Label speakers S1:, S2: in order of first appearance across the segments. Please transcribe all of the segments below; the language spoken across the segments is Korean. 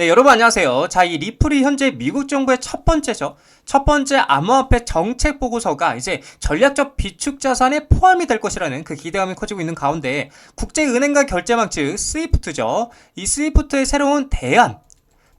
S1: 네, 여러분 안녕하세요. 자, 이 리플이 현재 미국 정부의 첫 번째죠. 첫 번째 암호화폐 정책 보고서가 이제 전략적 비축 자산에 포함이 될 것이라는 그 기대감이 커지고 있는 가운데 국제은행과 결제망 즉 스위프트죠. 이 스위프트의 새로운 대안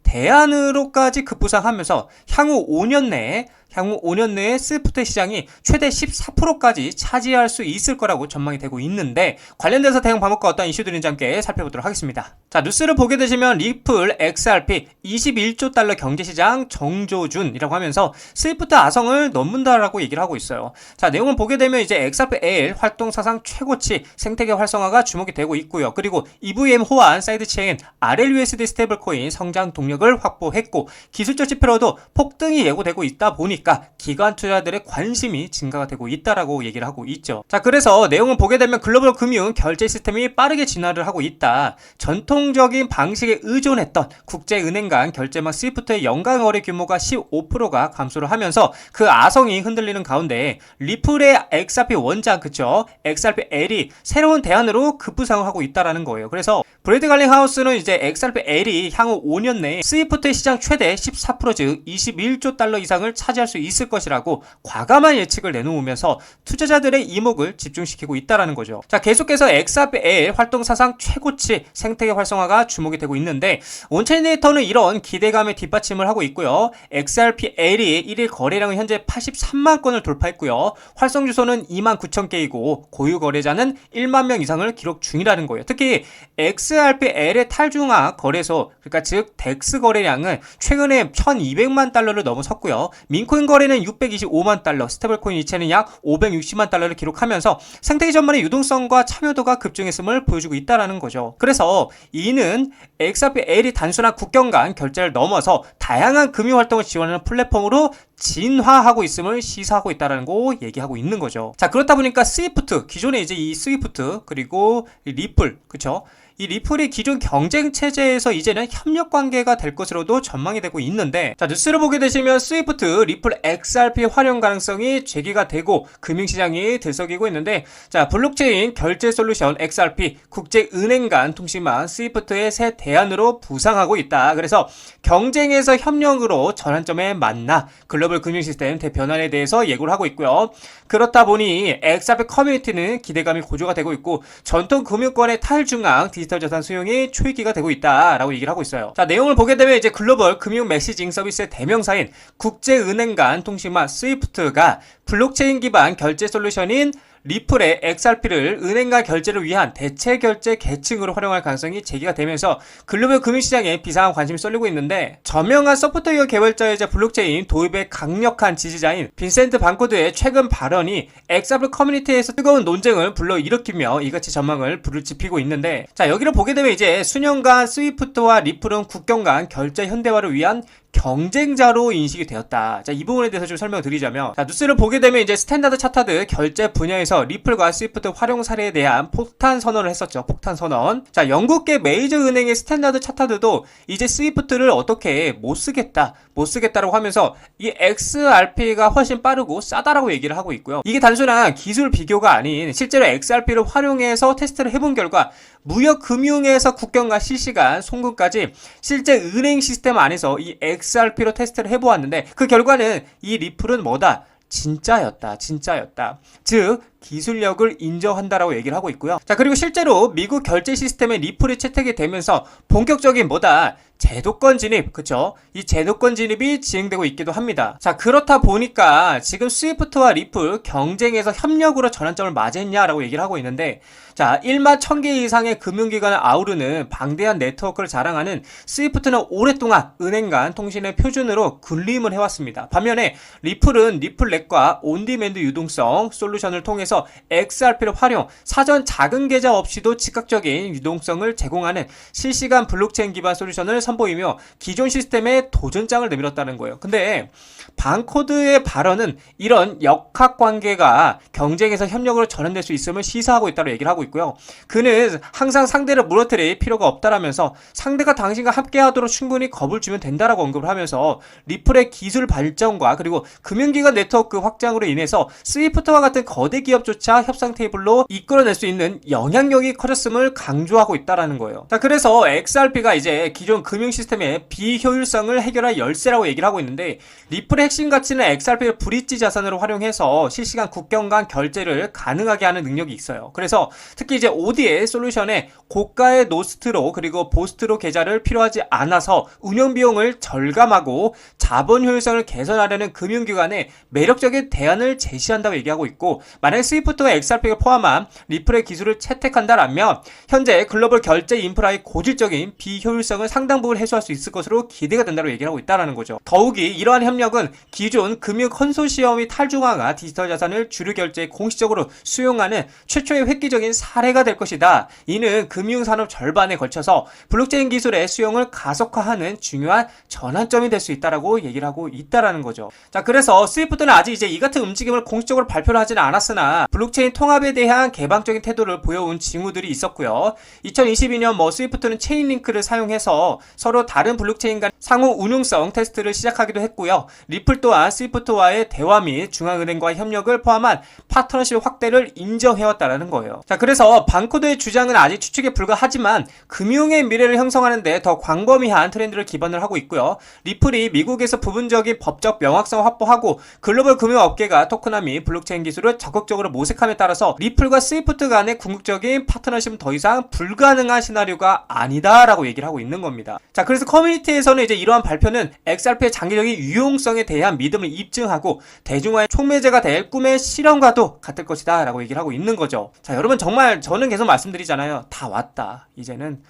S1: 대안으로까지 급부상하면서 향후 5년 내에 향후 5년 내에 스위프트 시장이 최대 14%까지 차지할 수 있을 거라고 전망이 되고 있는데 관련돼서 대응 방법과 어떤 이슈들인지 함께 살펴보도록 하겠습니다. 자 뉴스를 보게 되시면 리플 XRP 21조 달러 경제시장 정조준이라고 하면서 스위프트 아성을 넘는다라고 얘기를 하고 있어요. 자 내용을 보게 되면 이제 XRP L 활동 사상 최고치 생태계 활성화가 주목이 되고 있고요. 그리고 EVM 호환 사이드 체인 RLUSD 스테이블 코인 성장 동력을 확보했고 기술적 지표로도 폭등이 예고되고 있다 보니 보니까 기관 투자들의 관심이 증가가 되고 있다라고 얘기를 하고 있죠. 자, 그래서 내용을 보게 되면 글로벌 금융 결제 시스템이 빠르게 진화를 하고 있다. 전통적인 방식에 의존했던 국제은행 간 결제망 스위프트의 연간 거래 규모가 15%가 감소를 하면서 그 아성이 흔들리는 가운데 리플의 XRP 원장 그쵸? XRP L이 새로운 대안으로 급부상을 하고 있다라는 거예요. 그래서 브레드 갈링 하우스는 이제 XRP L이 향후 5년 내에 스위프트 시장 최대 14%즉 21조 달러 이상을 차지할 수 있을 것이라고 과감한 예측을 내놓으면서 투자자들의 이목을 집중시키고 있다라는 거죠. 자, 계속해서 XRPL 활동 사상 최고치 생태계 활성화가 주목이 되고 있는데 온체인 데이터는 이런 기대감에 뒷받침을 하고 있고요. XRPL이 1일 거래량은 현재 83만 건을 돌파했고요. 활성 주소는 2만 9천 개이고 고유 거래자는 1만 명 이상을 기록 중이라는 거예요. 특히 XRPL의 탈중화 거래소 그러니까 즉 덱스 거래량은 최근에 1,200만 달러를 넘어섰고요. 민코인 모든 거래는 625만 달러, 스테블코인 이체는 약 560만 달러를 기록하면서 생태계 전반의 유동성과 참여도가 급증했음을 보여주고 있다는 거죠. 그래서 이는 XRP-L이 단순한 국경 간 결제를 넘어서 다양한 금융 활동을 지원하는 플랫폼으로 진화하고 있음을 시사하고 있다는 거 얘기하고 있는 거죠. 자 그렇다 보니까 스위프트 기존에 이제 이 스위프트 그리고 리플 그쵸? 이 리플이 기존 경쟁 체제에서 이제는 협력 관계가 될 것으로도 전망이 되고 있는데 자 뉴스를 보게 되시면 스위프트 리플 XRP 활용 가능성이 제기가 되고 금융시장이 들썩이고 있는데 자 블록체인 결제 솔루션 XRP 국제 은행 간 통신망 스위프트의 새 대안으로 부상하고 있다. 그래서 경쟁에서 협력으로 전환점에 만나 글로벌 금융 시스템 대변환에 대해서 예고를 하고 있고요. 그렇다 보니 XRP 커뮤니티는 기대감이 고조가 되고 있고 전통 금융권의 탈중앙 디지털 자산 수용이 초입기가 되고 있다라고 얘기를 하고 있어요. 자, 내용을 보게 되면 이제 글로벌 금융 메시징 서비스의 대명사인 국제은행 간 통신망 스위프트가 블록체인 기반 결제 솔루션인 리플의 XRP를 은행과 결제를 위한 대체 결제 계층으로 활용할 가능성이 제기가 되면서 글로벌 금융시장에 비상한 관심이 쏠리고 있는데 저명한 소프트웨어 개발자이자 블록체인 도입의 강력한 지지자인 빈센트 반코드의 최근 발언이 XRP 커뮤니티에서 뜨거운 논쟁을 불러일으키며 이같이 전망을 불을 지피고 있는데 자 여기를 보게 되면 이제 수년간 스위프트와 리플은 국경 간 결제 현대화를 위한 경쟁자로 인식이 되었다. 자, 이 부분에 대해서 좀 설명을 드리자면, 자, 뉴스를 보게 되면 이제 스탠다드 차타드 결제 분야에서 리플과 스위프트 활용 사례에 대한 폭탄 선언을 했었죠. 폭탄 선언. 자, 영국계 메이저 은행의 스탠다드 차타드도 이제 스위프트를 어떻게 못 쓰겠다, 못 쓰겠다라고 하면서 이 XRP가 훨씬 빠르고 싸다라고 얘기를 하고 있고요. 이게 단순한 기술 비교가 아닌 실제로 XRP를 활용해서 테스트를 해본 결과 무역 금융에서 국경과 실시간 송금까지 실제 은행 시스템 안에서 이 XRP로 테스트를 해보았는데 그 결과는 이 리플은 뭐다? 진짜였다. 진짜였다. 즉 기술력을 인정한다라고 얘기를 하고 있고요. 자, 그리고 실제로 미국 결제 시스템에 리플이 채택이 되면서 본격적인 뭐다? 제도권 진입, 그쵸? 이 제도권 진입이 진행되고 있기도 합니다. 자, 그렇다 보니까 지금 스위프트와 리플 경쟁에서 협력으로 전환점을 맞이했냐라고 얘기를 하고 있는데, 자, 1만 1000개 이상의 금융기관을 아우르는 방대한 네트워크를 자랑하는 스위프트는 오랫동안 은행 간 통신의 표준으로 군림을 해왔습니다. 반면에 리플은 리플넷과 온디맨드 유동성 솔루션을 통해서 XRP를 활용, 사전 작은 계좌 없이도 즉각적인 유동성을 제공하는 실시간 블록체인 기반 솔루션을 선보이며 기존 시스템에 도전장을 내밀었다는 거예요. 근데 반코드의 발언은 이런 역학 관계가 경쟁에서 협력으로 전환될 수 있음을 시사하고 있다고 얘기를 하고 있고요. 그는 항상 상대를 무너뜨릴 필요가 없다라면서 상대가 당신과 함께하도록 충분히 겁을 주면 된다라고 언급을 하면서 리플의 기술 발전과 그리고 금융기관 네트워크 확장으로 인해서 스위프트와 같은 거대 기업 기업조차 협상 테이블로 이끌어낼 수 있는 영향력이 커졌음을 강조하고 있다라는 거예요. 자, 그래서 XRP가 이제 기존 금융 시스템의 비효율성을 해결할 열쇠라고 얘기를 하고 있는데 리플의 핵심 가치는 XRP를 브릿지 자산으로 활용해서 실시간 국경 간 결제를 가능하게 하는 능력이 있어요. 그래서 특히 이제 ODA 솔루션에 고가의 노스트로 그리고 보스트로 계좌를 필요하지 않아서 운영 비용을 절감하고 자본 효율성을 개선하려는 금융기관에 매력적인 대안을 제시한다고 얘기하고 있고 만약 스위프트와 XRP를 포함한 리플의 기술을 채택한다라면 현재 글로벌 결제 인프라의 고질적인 비효율성을 상당 부분 해소할 수 있을 것으로 기대가 된다고 얘기를 하고 있다는 거죠. 더욱이 이러한 협력은 기존 금융 컨소시엄이 탈중앙화 디지털 자산을 주류 결제에 공식적으로 수용하는 최초의 획기적인 사례가 될 것이다. 이는 금융산업 절반에 걸쳐서 블록체인 기술의 수용을 가속화하는 중요한 전환점이 될 수 있다라고 얘기를 하고 있다라는 거죠. 자, 그래서 스위프트는 아직 이제 이 같은 움직임을 공식적으로 발표를 하지는 않았으나 블록체인 통합에 대한 개방적인 태도를 보여온 징후들이 있었고요. 2022년 뭐 스위프트는 체인링크를 사용해서 서로 다른 블록체인 간 상호 운용성 테스트를 시작하기도 했고요. 리플 또한 스위프트와의 대화 및 중앙은행과의 협력을 포함한 파트너십 확대를 인정해왔다라는 거예요. 자, 그래서 반코드의 주장은 아직 추측에 불과하지만 금융의 미래를 형성하는데 더 광범위한 트렌드를 기반을 하고 있고요. 리플이 미국에서 부분적인 법적 명확성을 확보하고 글로벌 금융업계가 토크나 및 블록체인 기술을 적극적으로 모색함에 따라서 리플과 스위프트 간의 궁극적인 파트너십은 더 이상 불가능한 시나리오가 아니다라고 얘기를 하고 있는 겁니다. 자, 그래서 커뮤니티에서는 이제 이러한 발표는 XRP의 장기적인 유용성에 대한 믿음을 입증하고 대중화의 촉매제가 될 꿈의 실현과도 같을 것이다 라고 얘기를 하고 있는 거죠. 자, 여러분 정말 저는 계속 말씀드리잖아요. 다 왔다. 이제는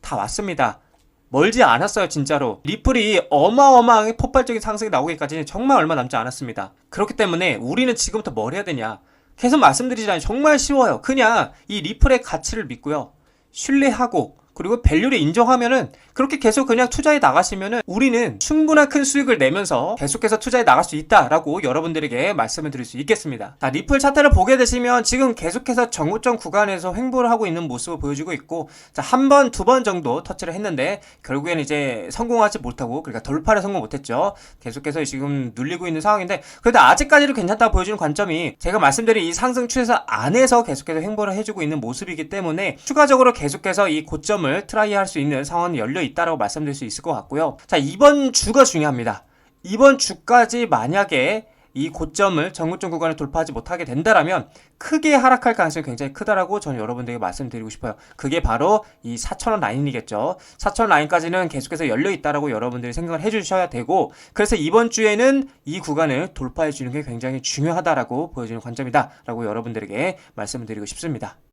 S1: 다 왔습니다. 멀지 않았어요, 진짜로. 리플이 어마어마하게 폭발적인 상승이 나오기까지는 정말 얼마 남지 않았습니다. 그렇기 때문에 우리는 지금부터 뭘 해야 되냐? 계속 말씀드리잖아요. 정말 쉬워요. 그냥 이 리플의 가치를 믿고요. 신뢰하고 그리고 밸류를 인정하면은 그렇게 계속 그냥 투자해 나가시면은 우리는 충분한 큰 수익을 내면서 계속해서 투자해 나갈 수 있다라고 여러분들에게 말씀을 드릴 수 있겠습니다. 자, 리플 차트를 보게 되시면 지금 계속해서 정고점 구간에서 횡보를 하고 있는 모습을 보여주고 있고 자, 한 번, 두 번 정도 터치를 했는데 결국에는 이제 성공하지 못하고 그러니까 돌파를 성공 못했죠. 계속해서 지금 눌리고 있는 상황인데 그래도 아직까지도 괜찮다 보여주는 관점이 제가 말씀드린 이 상승 추세서 안에서 계속해서 횡보를 해주고 있는 모습이기 때문에 추가적으로 계속해서 이 고점을 트라이할 수 있는 상황이 열려 있다라고 말씀드릴 수 있을 것 같고요. 자, 이번 주가 중요합니다. 이번 주까지 만약에 이 고점을 정고점 구간을 돌파하지 못하게 된다라면 크게 하락할 가능성이 굉장히 크다라고 저는 여러분들에게 말씀드리고 싶어요. 그게 바로 이 4천원 라인이겠죠. 4천원 라인까지는 계속해서 열려 있다라고 여러분들이 생각을 해 주셔야 되고 그래서 이번 주에는 이 구간을 돌파해 주는 게 굉장히 중요하다라고 보여지는 관점이다라고 여러분들에게 말씀을 드리고 싶습니다.